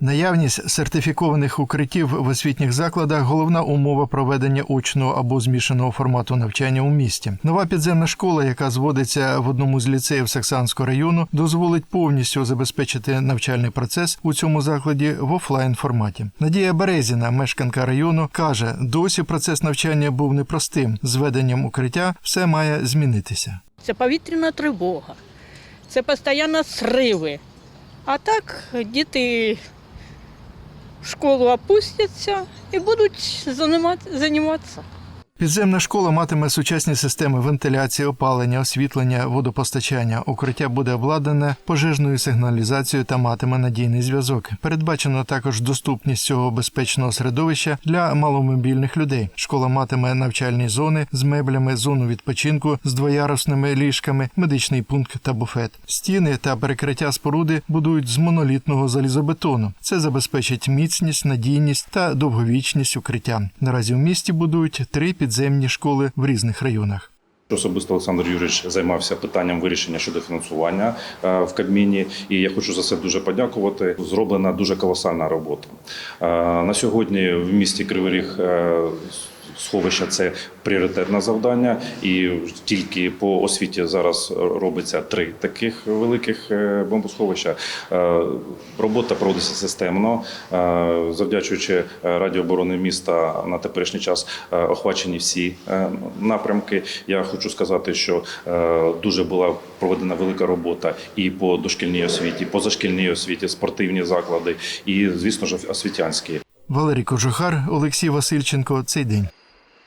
Наявність сертифікованих укриттів в освітніх закладах головна умова проведення очного або змішаного формату навчання у місті. Нова підземна школа, яка зводиться в одному з ліцеїв Саксанського району, дозволить повністю забезпечити навчальний процес у цьому закладі в офлайн форматі. Надія Березіна, мешканка району, каже: досі процес навчання був непростим. З введенням укриття все має змінитися. Це повітряна тривога, це постійно сриви. А так діти школу опустяться і будуть займатися. Підземна школа матиме сучасні системи вентиляції, опалення, освітлення, водопостачання. Укриття буде обладнане пожежною сигналізацією та матиме надійний зв'язок. Передбачено також доступність цього безпечного середовища для маломобільних людей. Школа матиме навчальні зони з меблями, зону відпочинку з двоярусними ліжками, медичний пункт та буфет. Стіни та перекриття споруди будують з монолітного залізобетону. Це забезпечить міцність, надійність та довговічність укриття. Наразі в місті будують три підземні школи в різних районах. Особисто Олександр Юрійович займався питанням вирішення щодо фінансування е, в Кабміні, і я хочу за це дуже подякувати. Зроблена дуже колосальна робота. Е, На сьогодні в місті Кривий Ріг е, сховища це пріоритетне завдання, і тільки по освіті зараз робиться три таких великих е, бомбосховища. Е, Робота проводиться системно, Е, завдячуючи е, Раді оборони міста на теперішній час охвачені всі напрямки. Я хочу сказати, що дуже була проведена велика робота і по дошкільній освіті, позашкільній освіті, спортивні заклади, і звісно ж освітянські. Валерій Кожухар, Олексій Васильченко. Цей день.